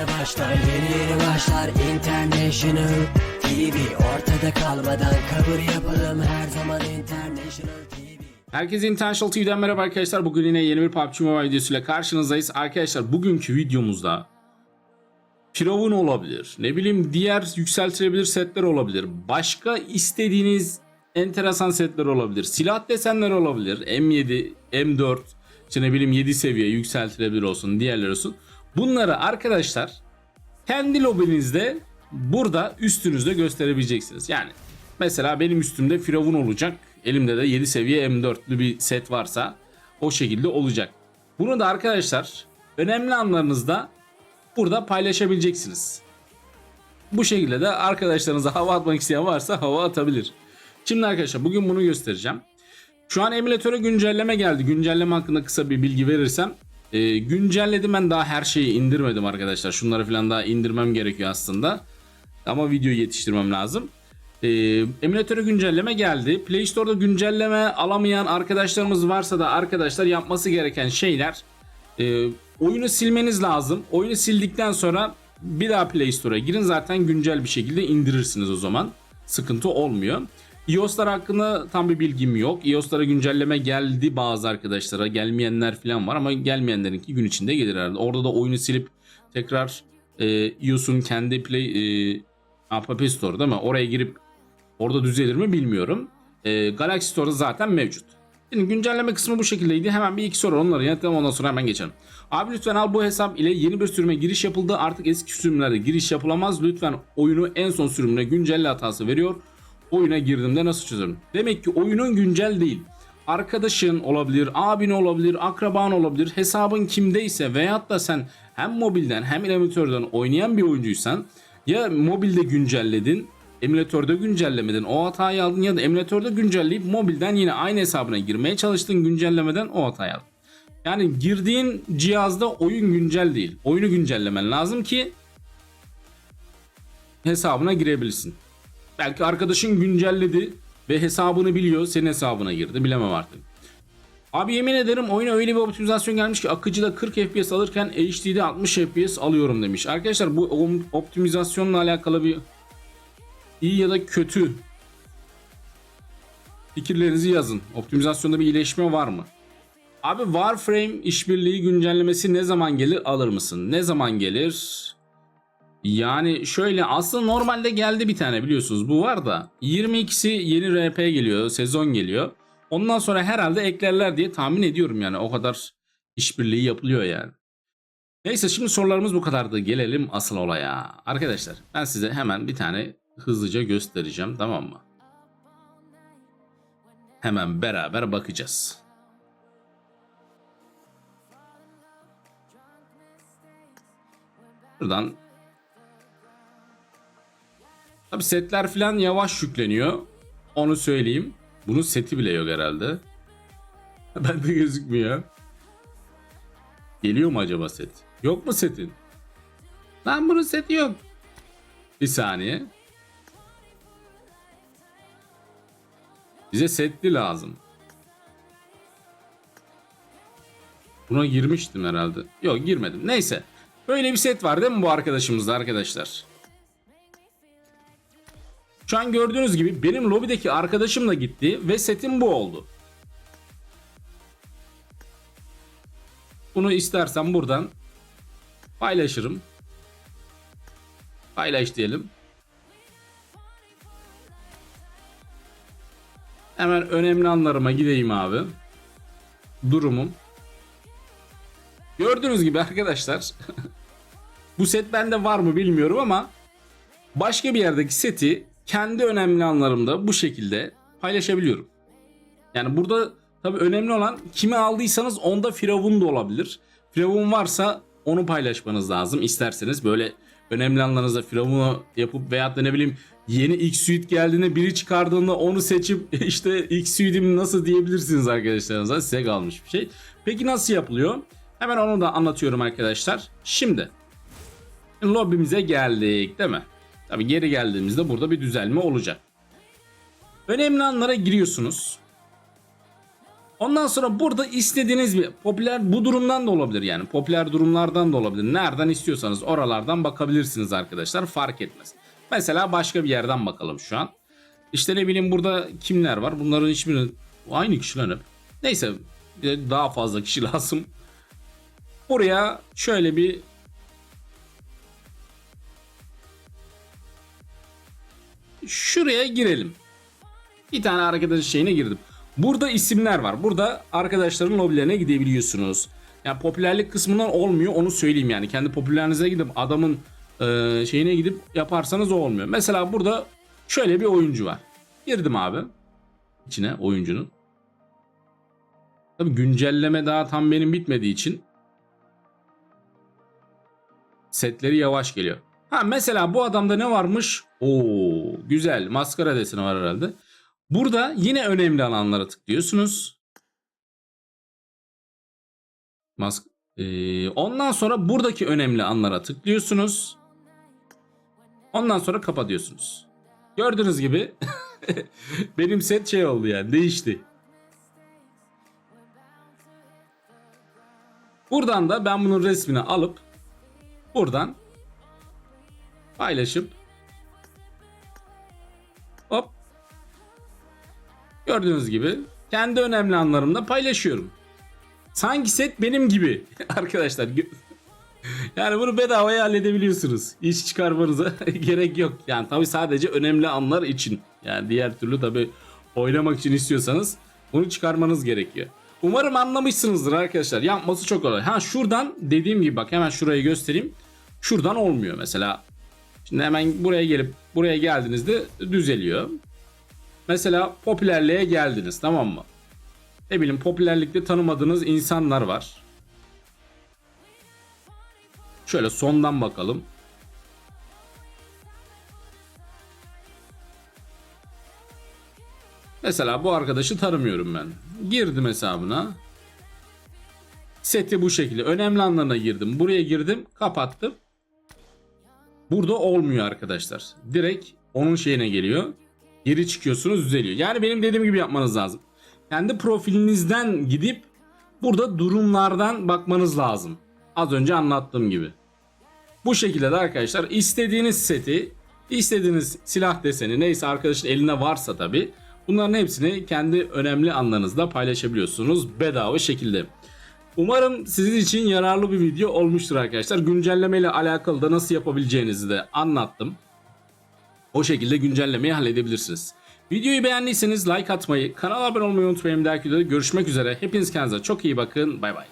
yeni başlar Yeni yeni başlar International TV Ortada kalmadan kabul yapalım Her zaman International TV Herkese International TV'den merhaba arkadaşlar. Bugün yine yeni bir PUBG Mobile videosuyla karşınızdayız. Arkadaşlar bugünkü videomuzda Firavun olabilir. Ne bileyim diğer yükseltilebilir setler olabilir. Başka istediğiniz enteresan setler olabilir. Silah desenleri olabilir. M7, M4, işte ne bileyim 7 seviye yükseltilebilir olsun, diğerleri olsun. Bunları arkadaşlar kendi lobinizde burada üstünüzde gösterebileceksiniz. Yani mesela benim üstümde Firavun olacak. Elimde de 7 seviye M4'lü bir set varsa o şekilde olacak. Bunu da arkadaşlar önemli anlarınızda burada paylaşabileceksiniz. Bu şekilde de arkadaşlarınıza hava atmak isteyen varsa hava atabilir. Şimdi arkadaşlar bugün bunu göstereceğim. Şu an emülatöre güncelleme geldi. Güncelleme hakkında kısa bir bilgi verirsem. E, güncelledim ben daha her şeyi indirmedim arkadaşlar. Şunları falan daha indirmem gerekiyor aslında. Ama videoyu yetiştirmem lazım. E, emülatöre güncelleme geldi. Play Store'da güncelleme alamayan arkadaşlarımız varsa da arkadaşlar yapması gereken şeyler e, oyunu silmeniz lazım. Oyunu sildikten sonra bir daha Play Store'a girin zaten güncel bir şekilde indirirsiniz o zaman. Sıkıntı olmuyor. iOS'lar hakkında tam bir bilgim yok. iOS'lara güncelleme geldi bazı arkadaşlara. Gelmeyenler falan var ama gelmeyenlerinki gün içinde gelir herhalde. Orada da oyunu silip tekrar e, iOS'un kendi Play e, App Store değil mi? Oraya girip orada düzelir mi bilmiyorum. E, Galaxy Store'da zaten mevcut. Şimdi güncelleme kısmı bu şekildeydi. Hemen bir iki soru onları yanıtlayalım ondan sonra hemen geçelim. Abi lütfen al bu hesap ile yeni bir sürüme giriş yapıldı. Artık eski sürümlerde giriş yapılamaz. Lütfen oyunu en son sürümüne güncelle hatası veriyor. Oyuna girdiğimde nasıl çözerim? Demek ki oyunun güncel değil. Arkadaşın olabilir, abin olabilir, akraban olabilir. Hesabın kimdeyse veyahut da sen hem mobilden hem emülatörden oynayan bir oyuncuysan ya mobilde güncelledin emülatörde güncellemeden o hatayı aldın ya da emülatörde güncelleyip mobilden yine aynı hesabına girmeye çalıştın güncellemeden o hatayı aldın. Yani girdiğin cihazda oyun güncel değil. Oyunu güncellemen lazım ki hesabına girebilirsin. Belki arkadaşın güncelledi ve hesabını biliyor senin hesabına girdi bilemem artık. Abi yemin ederim oyuna öyle bir optimizasyon gelmiş ki akıcıda 40 FPS alırken HD'de 60 FPS alıyorum demiş. Arkadaşlar bu optimizasyonla alakalı bir iyi ya da kötü fikirlerinizi yazın. Optimizasyonda bir iyileşme var mı? Abi Warframe işbirliği güncellemesi ne zaman gelir alır mısın? Ne zaman gelir? Yani şöyle aslında normalde geldi bir tane biliyorsunuz bu var da 22'si yeni RP geliyor sezon geliyor. Ondan sonra herhalde eklerler diye tahmin ediyorum yani o kadar işbirliği yapılıyor yani. Neyse şimdi sorularımız bu kadardı. Gelelim asıl olaya. Arkadaşlar ben size hemen bir tane hızlıca göstereceğim tamam mı? Hemen beraber bakacağız. Buradan Tabi setler falan yavaş yükleniyor. Onu söyleyeyim. Bunun seti bile yok herhalde. Bende gözükmüyor. Geliyor mu acaba set? Yok mu setin? Lan bunun seti yok. Bir saniye. Bize setli lazım. Buna girmiştim herhalde. Yok girmedim. Neyse. Böyle bir set var değil mi bu arkadaşımızda arkadaşlar? Şu an gördüğünüz gibi benim lobideki arkadaşım da gitti ve setim bu oldu. Bunu istersen buradan paylaşırım. Paylaş diyelim. Hemen önemli anlarıma gideyim abi. Durumum. Gördüğünüz gibi arkadaşlar. bu set bende var mı bilmiyorum ama başka bir yerdeki seti kendi önemli anlarımda bu şekilde paylaşabiliyorum. Yani burada tabii önemli olan kimi aldıysanız onda firavun da olabilir. Firavun varsa onu paylaşmanız lazım isterseniz böyle önemli anlarınızda firavunu yapıp veyahut da ne bileyim yeni X suite geldiğinde biri çıkardığında onu seçip işte X suite'im nasıl diyebilirsiniz arkadaşlarınıza size kalmış bir şey. Peki nasıl yapılıyor? Hemen onu da anlatıyorum arkadaşlar. Şimdi lobimize geldik değil mi? Tabi geri geldiğimizde burada bir düzelme olacak. Önemli anlara giriyorsunuz. Ondan sonra burada istediğiniz bir popüler bu durumdan da olabilir yani popüler durumlardan da olabilir. Nereden istiyorsanız oralardan bakabilirsiniz arkadaşlar fark etmez. Mesela başka bir yerden bakalım şu an. İşte ne bileyim burada kimler var? Bunların hiçbiri aynı kişiler hep. Neyse daha fazla kişi lazım. Buraya şöyle bir şuraya girelim. Bir tane arkadaşın şeyine girdim. Burada isimler var. Burada arkadaşların lobilerine gidebiliyorsunuz. Yani popülerlik kısmından olmuyor onu söyleyeyim yani. Kendi popülerinize gidip adamın e, şeyine gidip yaparsanız olmuyor. Mesela burada şöyle bir oyuncu var. Girdim abi. içine oyuncunun. Tabii güncelleme daha tam benim bitmediği için setleri yavaş geliyor. Ha mesela bu adamda ne varmış? Oo güzel maskara deseni var herhalde. Burada yine önemli alanlara tıklıyorsunuz. Mask Ee, ondan sonra buradaki önemli anlara tıklıyorsunuz. Ondan sonra kapatıyorsunuz. Gördüğünüz gibi benim set şey oldu yani değişti. Buradan da ben bunun resmini alıp buradan paylaşıp hop gördüğünüz gibi kendi önemli anlarımda paylaşıyorum. Sanki set benim gibi arkadaşlar. Yani bunu bedavaya halledebiliyorsunuz. İş çıkarmanıza gerek yok. Yani tabi sadece önemli anlar için. Yani diğer türlü tabi oynamak için istiyorsanız bunu çıkarmanız gerekiyor. Umarım anlamışsınızdır arkadaşlar. Yapması çok kolay. Ha şuradan dediğim gibi bak hemen şurayı göstereyim. Şuradan olmuyor mesela. Şimdi hemen buraya gelip buraya geldiğinizde düzeliyor. Mesela popülerliğe geldiniz tamam mı? Ne bileyim popülerlikte tanımadığınız insanlar var. Şöyle sondan bakalım. Mesela bu arkadaşı tanımıyorum ben. Girdim hesabına. Seti bu şekilde. Önemli anlarına girdim. Buraya girdim. Kapattım. Burada olmuyor arkadaşlar. Direkt onun şeyine geliyor. Geri çıkıyorsunuz düzeliyor. Yani benim dediğim gibi yapmanız lazım. Kendi profilinizden gidip burada durumlardan bakmanız lazım. Az önce anlattığım gibi. Bu şekilde de arkadaşlar istediğiniz seti, istediğiniz silah deseni neyse arkadaşın eline varsa tabi bunların hepsini kendi önemli anlarınızda paylaşabiliyorsunuz bedava şekilde. Umarım sizin için yararlı bir video olmuştur arkadaşlar. Güncelleme ile alakalı da nasıl yapabileceğinizi de anlattım. O şekilde güncellemeyi halledebilirsiniz. Videoyu beğendiyseniz like atmayı, kanala abone olmayı unutmayın. Bir dahaki videoda görüşmek üzere. Hepiniz kendinize çok iyi bakın. Bay bay.